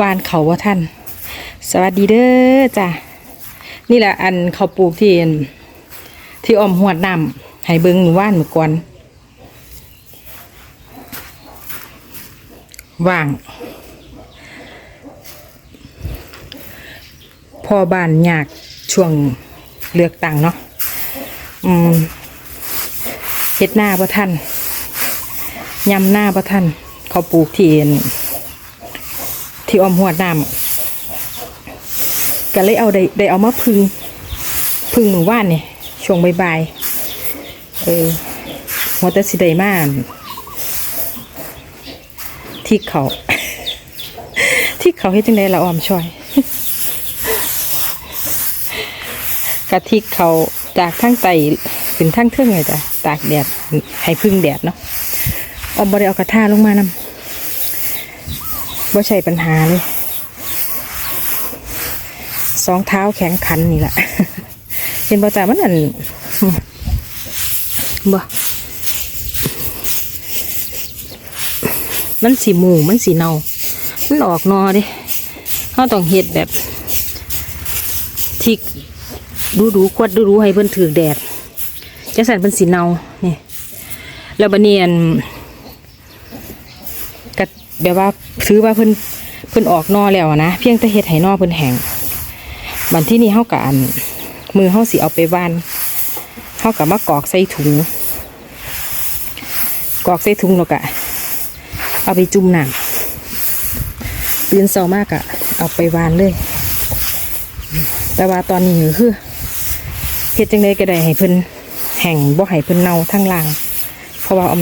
วานเขาว่าท่าน สวัสดีเด้อจ้ะนี่แหละอันเขาปลูกที่ที่อมหัวดน้ำให้เบิ้งหว่านเมื่อก่อนว่างพอบานยากช่วงเลือกตั้งเนาะอืมเฮ็ดหน้าบ่ท่านยำหน้าบ่ท่านเขาปลูกที่ ที่ออมหัวน้ำก็เลยเอาได้ได้เอามาพึ่งพึ่งหมู่ว่านเนี่ยช่วงบ่ายๆเออหัวแตะสิได้มาอั่นที่เขา ที่เขาเฮ็ดจังไดละออมช่วยกะทิเขาจากทั้งไตถึงทั้งเทิงเลยจ้ะตากแดดให้พึ่งแดดเนาะออมบ่ได้เอากระทาลงมานำ บ่ใช่ปัญหาเลยสองเท้าแข็งขันนี่แหละเห็นบ่จ่ามันอันบ่มันสีหมูมันสีเนา มันออกนอเดิเขาต้องเฮ็ดแบบทิกดูดูๆควดดูดูๆให้เพิ่นถือแดดจังสันเพิ่นสีเนานี่แล้วบัดนี้อันก็ แบบว่าซื้อว่าเพิ่นเพิ่นออกนอแล้วนะเพียงแต่เฮ็ดให้นอเพิ่นแห้งบันที่นี่เฮาก็อัน มือเฮาสิเอาไปบ้านเฮาก็มากรอกใส่ถุงกรอกใส่ถุงแล้วก็เอาไปจุ่มน้ำตื่นเช้ามากอะเอาไปวานเลย แต่ว่าตอนนี้คือเฮ็ดจังไดก็ได้ให้เพิ่นแห้งบ่ให้เพิ่นเน่าทั้งล่าง เพราะว่าอา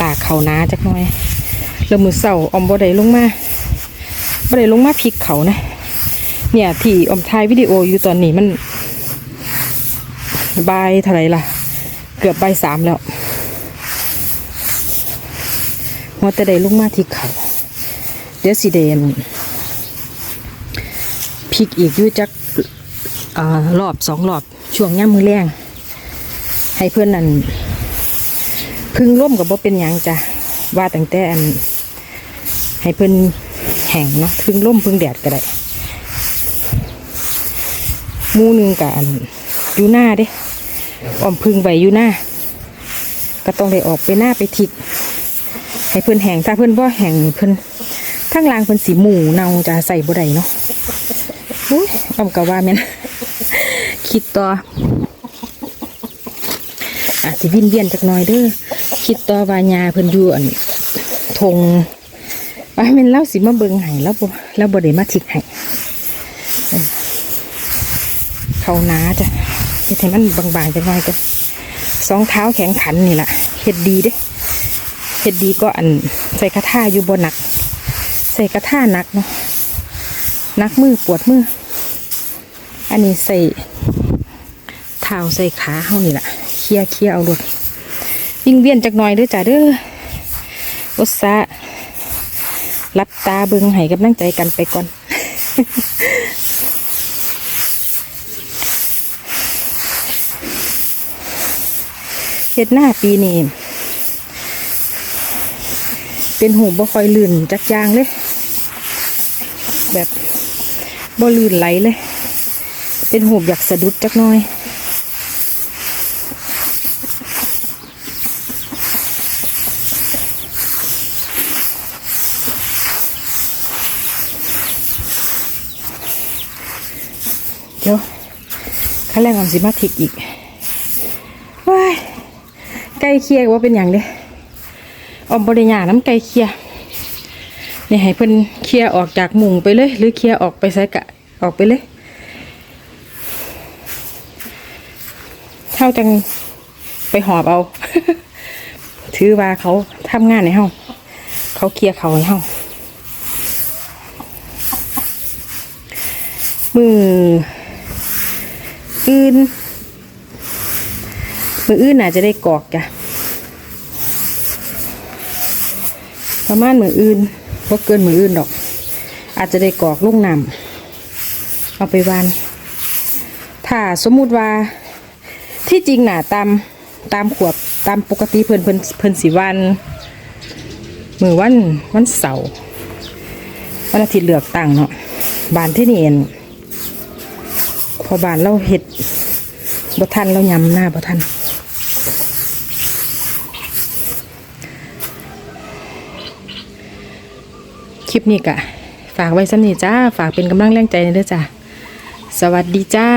ตากเขาหนาจักหน่อย แล้วมือเสาออมบ่ได้ลงมาบ่ได้ลงมาพลิกเขานะ เนี่ยที่ออมถ่ายวิดีโออยู่ตอนนี้มันบายเท่าไรล่ะ เกือบใบสามแล้วว่าแต่ได้ลงมาที่เขาเดี๋ยวสิเดนพลิกอีกอยู่จักอรอบสองรอบช่วงย่ามมือแรงให้เพื่อนนั่นพึ่งร่มกับบ่เป็นยังจ้ะว่าตั้งแต่อัน ให้เพิ่นแห้งเนาะพึ่งร่มพึ่งแดดก็ได้หมูหนึ่งกับอันยู่หน้าเด้อ้อมพึ่งใบอยู่หน้า ก็ต้องได้ออกไปหน้าไปทิกให้เพิ่นแห้งถ้าเพิ่นบ่แห้งเพิ่นทั้งรางเพิ่นสีหมูเนาจะใส่บ่ได้เนาะอุ้ยอ้อมก็ว่าแม่นคิดต่ออาจสิวินเวียนจักหน่อยเด้อคิดต่อวายาเพิ่นอยู่อันทง ว่าแม่นเล่าสิมาเบิงให้แล้วบ่แล้วบ่ได้มาทิกให้เออเขาหนาจ้ะเฮ็ดให้มันบางๆจังหน่อยกันสองเท้าแข็งขันนี่แหละเฮ็ดดีเด้เฮ็ดดีก็อันใส่กระท่าอยู่บ่หนัก ใส่กระท่าหนักเนาะนักมือปวดมือ อันนี้ใส่เท้าใส่ขาเฮานี่แหละเคลียเคลียเอารถวิ่งเวียนจักหน่อยเด้อจ้ะเด้ออุตสาห์ รับตาเบิงให้กำลังใจกันไปก่อน เฮ็ดหน้าปีนี้เป็นหูบ่ค่อยลื่นจักยางเลย แบบบ่ลื่นไหลเลย เป็นหูอยากสะดุดจักน่อย เดี๋ยวขั้นแรกของสิมาทิกอีกว้ายไก่เคียว่าเป็นอย่างเด้ออมบริญาน้ำไก่เคียนี่ให้เพิ่นเคียออกจากมุงไปเลย หรือเคียออกไปใส่กะออกไปเลย เท่าจังไปหอบเอา ถือว่าเขาทำงานในห้องเขาเคียเขาในห้องมือ อื่นมืออื่นอาจจะได้กอกจ้ะประมาณมืออื่นว่าเกินมืออื่นดอก อาจจะได้กอกลูกน้ำเอาไปวานถ้าสมมุติว่าที่จริงน่ะตามตามขวบตามปกติเพิ่นเพิ่นเพิ่นสีวันมือวันวันเสาร์วันอาทิตย์เลือกตั้งเนาะบานที่นี่เอง พอบานเราเห็ดบ่ทันเรายำหน้าบ่ทันคลิปนี้กะ ฝากไว้สำนีจ้า ฝากเป็นกำลังแรงใจเด้อจ้า สวัสดีจ้า